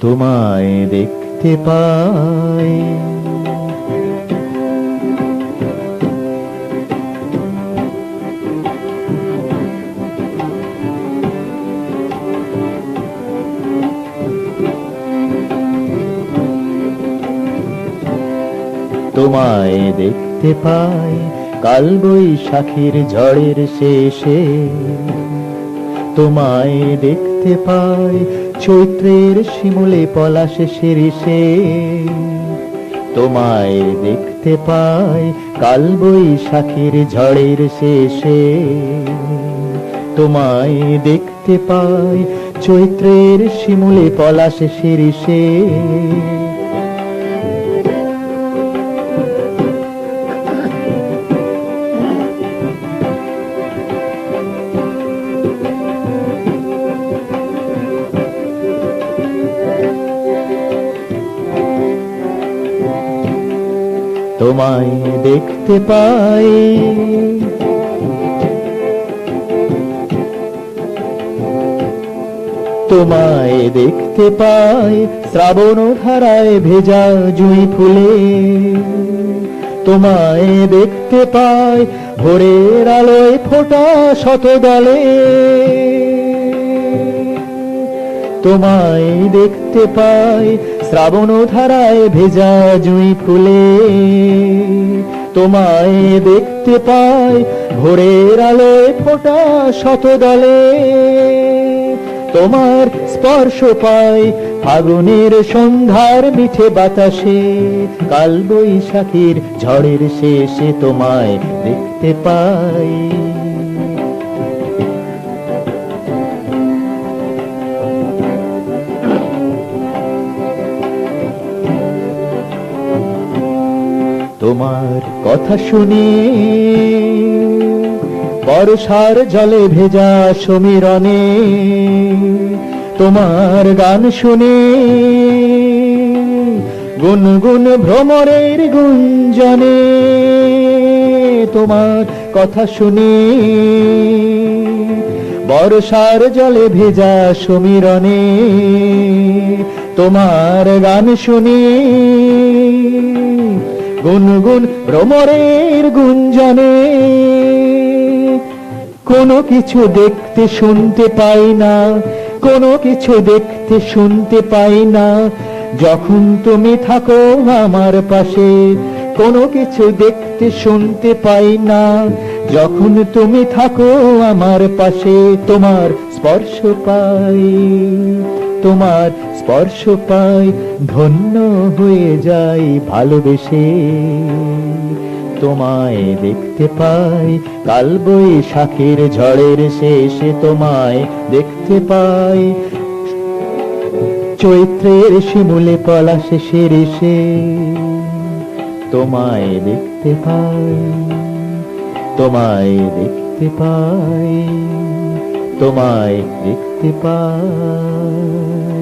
তোমায় দেখতে পাই। তোমায় দেখতে পাই কাল বৈশাখীর ঝড়ের শেষে। তোমায় দেখতে পাই, চৈত্রের শিমুলে পলাশে শিরিষে। তোমায় দেখতে পাই কাল বৈশাখীর ঝড়ের শেষে। তোমায় দেখতে পাই, চৈত্রের শিমুলে পলাশে শিরিষে। তোমায় দেখতে পাই। তোমায় দেখতে পাই, শ্রাবণ ধারায় ভেজা জুই ফুলে। তোমায় দেখতে পাই, ভোরের আলোয় ফোটা শত দলে। তোমায় দেখতে পাই শ্রাবণ ধারায় ভেজা জুই ফুলে, তোমায় দেখতে পাই, ভোরের আলোয় ফোটা শত দলে তোমার স্পর্শ পাই, ফাগুনের সন্ধ্যার মিঠে বাতাসে কাল বৈশাখীর ঝড়ের শেষে তোমায় দেখতে পাই। তোমার কথা শুনে। বর্ষার জলে ভেজা সমীরণে তোমার গান শুনে। গুনগুন ভ্রমরের গুঞ্জনে তোমার কথা শুনে। বর্ষার জলে ভেজা সমীরণে তোমার গান শুনে। গুনগুন ভ্রমরের গুঞ্জনে। কোনো কিছু দেখতে শুনতে পাই না, কোনো কিছু দেখতে শুনতে পাই না। যখন তুমি থাকো আমার পাশে, কোনো কিছু দেখতে শুনতে পাই না। যখন তুমি থাকো আমার পাশে, তোমার স্পর্শ পাই, তোমার স্পর্শ পাই, ধন্য হয়ে যাই ভালোবেসে। তোমায় দেখতে পাই, কাল বৈশাখের ঝড়ের শেষে তোমায় দেখতে পাই। চৈত্রের শিমুলে পলাশে শিরিষে তোমায় দেখতে পাই, তোমায় দেখতে পাই, তোমায় দেখতে পাই।